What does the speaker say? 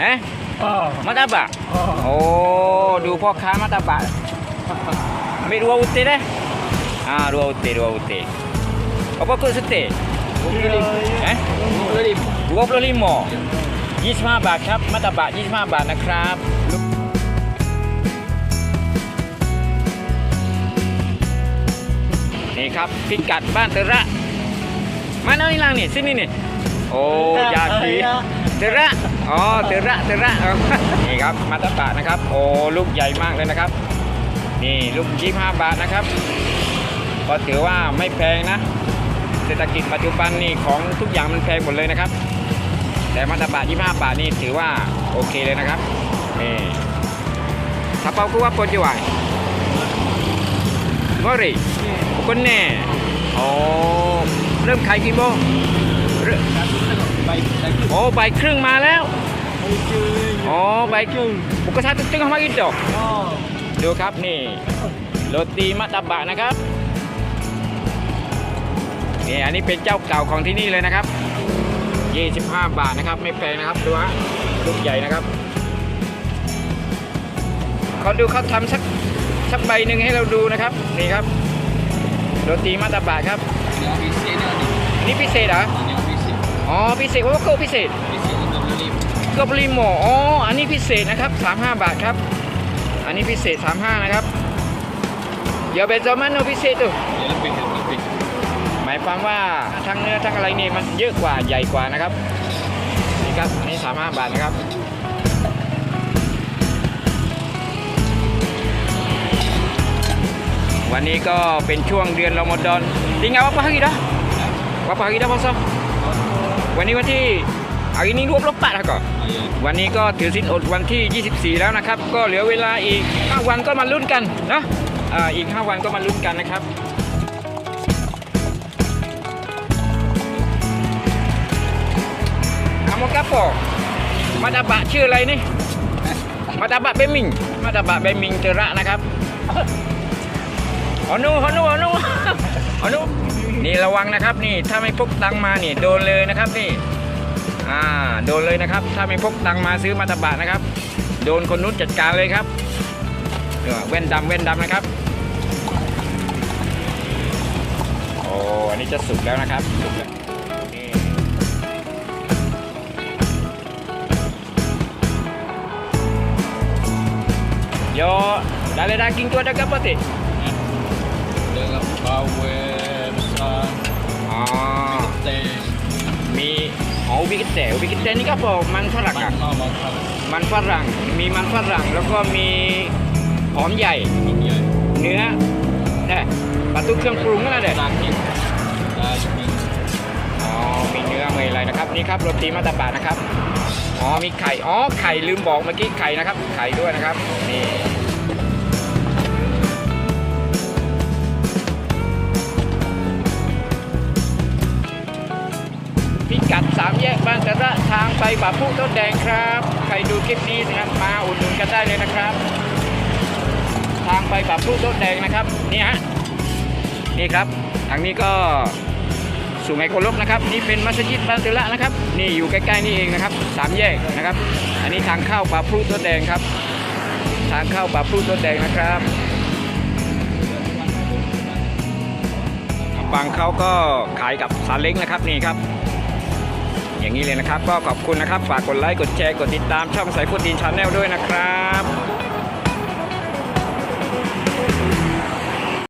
เอ๊ะ Oh. มัตตบะ Oh. โอ้ดูพ่อค้ามัตตบะไม่รู้ว่าอุตเตะเด้อ่ารู้ว่าอุตเตะรู้ว่าอุตเตะเอาก็คือสเตะเอ๊ะดวบลิโม25บาทครับมัตตบะ25บาทนะครับนี่ครับพิกัดบ้านเตระมาเอาอีหลังนี่สินี่นี่ โอ้ยาคีเตระอ๋อเตระเตระเอานี่ครับมัตตบะนะครับ โอ้ลูกใหญ่มากเลยนะครับ นี่ลูก25บาทนะครับ ก็ถือว่าไม่แพงนะเศรษฐกิจปัจจุบันนี่ของทุกอย่างมันแพงหมดเลยนะครับ แต่มัตตบะ25บาทนี่ถือว่าโอเคเลยนะครับนี่ถ้าเปากูว่าปนจิ๋วายมอริคนแน่โอ้เริ่มขายกี่โมง โอ้ใบายครึ่งมาแล้ว Okay. อ๋อใบายครึ่งบุกกระชาตึ้งตึ้งเข้ามาอีกดอก Oh. ดูครับนี่โรตีมัตตบะนะครับนี่อันนี้เป็นเจ้าเก่าของที่นี่เลยนะครับ 25 บาทนะครับ ไม่แพงนะครับดูฮะลูกใหญ่นะครับเขาดูเขาทำสักสักใบหนึ่งให้เราดูนะครับนี่ครับโรตีมัตตบะครับ Yang bisik ni ada. นี่พิเศษเหรอ Yang bisik. อ๋อพิเศษว่าก็พิเศษ Bisik untuk beli. ก็บริโมอ๋ออันนี้พิเศษนะครับ 35 บาทครับ อันนี้พิเศษ 35 นะครับเดี๋ยวเป็นซอมันโนพิเศษตุ Yang lebih, yang lebih. หมายความว่าทั้งเนื้อทั้งอะไรนี่มันเยอะกว่าใหญ่กว่านะครับนี่ครับอันนี้ 35 บาทนะครับวันนี้ก็เป็นช่วงเดือนรอมฎอนจริงเอา apa hari dah berapa hari dah puasa วันนี้วันที่ hari ini 24แล้วก็ Ah, ya. วันนี้ก็ถือสินอดวันที่ 24 แล้วนะครับ ก็เหลือเวลาอีก 5 วันก็มาลุ้นกันนะอ่าอีก 5 วันก็มาลุ้นกันนะครับอาโมกาโปมาดาบะชื่ออะไรนี่ มาดาบะเบมิง มาดาบะเบมิงเตระนะครับฮอนูฮอนูฮอนูฮอนู นี่ระวังนะครับนี่ถ้าไม่พกตังมานี่โดนเลยนะครับนี่อ่าโดนเลยนะครับ ถ้าไม่พกตังมาซื้อมาตบะนะครับ โดนคนนู้นจัดการเลยครับเแว่นดำแว่นดำนะครับโอ้อันนี้จะสุกแล้วนะครับสุกแล้วนี่โย dale daging tu ada ke apa teh? Dengan bawang besar. อ๋อ Teh. มีอ๋ออุบิกเตอุบิกเตนี่ก็บอกมันฝรั่งอะ Mana makan. มันฝรั่ง มีมันฝรั่งแล้วก็มีหอมใหญ่ Ya. เนื้อเนี่ยปลาตุ้เครื่องปรุงนั่นแหละเด็ด Daging. Daging. อ๋อ มีเนื้อมีอะไรนะครับ นี่ครับโรตีมาตาบะนะครับ อ๋อ มีไข่ อ๋อ ไข่ลืมบอกเมื่อกี้ไข่นะครับ ไข่ด้วยนะครับ นี่ ไปบาพุต้นแดงครับ ใครดูคลิปนี้นะครับมาอุดหนุนกันได้เลยนะครับ ทางไปบาพุต้นแดงนะครับนี่ฮะนี่ครับทางนี้ก็สูงไอโคลบนะครับนี่เป็นมัสยิดบานตะระนะครับ นี่อยู่ใกล้ๆนี่เองนะครับสามแยกนะครับ อันนี้ทางเข้าป่าพรุต้นแดงครับ ทางเข้าป่าพรุต้นแดงนะครับบางเขาก็ขายกับซาเล้งนะครับนี่ครับ อย่างนี้เลยนะครับ ก็ขอบคุณนะครับ ฝากกดไลค์ กดแชร์ กดติดตามช่องสายฟุตดินชาแนลด้วยนะครับ